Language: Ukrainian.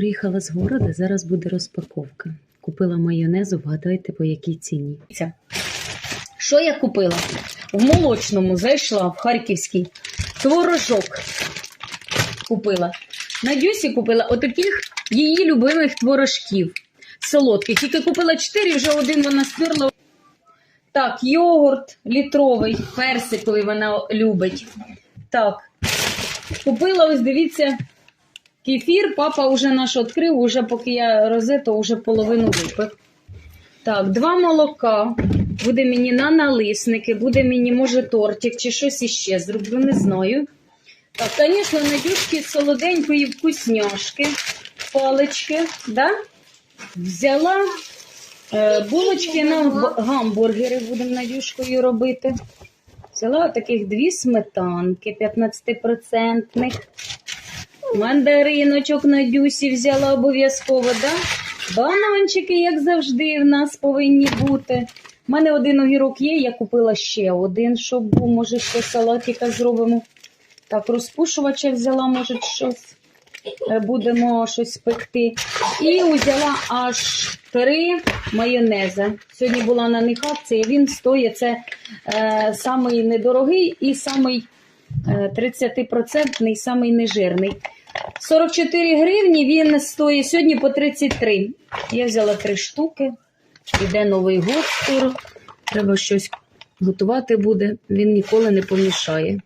приїхала з города, зараз буде розпаковка. Купила майонезу, вгадайте, по якій ціні. Що я купила? В молочному зайшла в Харківський творожок. Купила. Надюсі купила отаких її любимих творожків солодких. Тільки купила 4, вже один вона стерла. Так, йогурт літровий, персиковий вона любить. Так. Купила, ось дивіться, кефір. Папа вже наш відкрив, уже поки я розету, вже половину випив. Так, два молока. Буде мені на налисники, буде мені, може, тортик чи щось іще зроблю, не знаю. Так, звісно, Надюшки солоденької вкусняшки, палички, да? Взяла е, булочки на гамбургери, будемо Надюшкою робити. Взяла таких дві сметанки 15%. Мандариночок Надюсі взяла обов'язково, да? Бананчики, як завжди, в нас повинні бути. У мене один огірок є, я купила ще один, щоб був, може, ще салатика зробимо. Так, розпушувача взяла, може, щось. е, Будемо щось пекти. І взяла аж три майонези. Сьогодні була на них акція, він стоїть, це е, самий недорогий і самий е, 30% самий нежирний. 44 гривні він стоїть сьогодні по 33. Я взяла три штуки. Іде новий год скоро. Треба щось готувати буде. Він ніколи не помішає.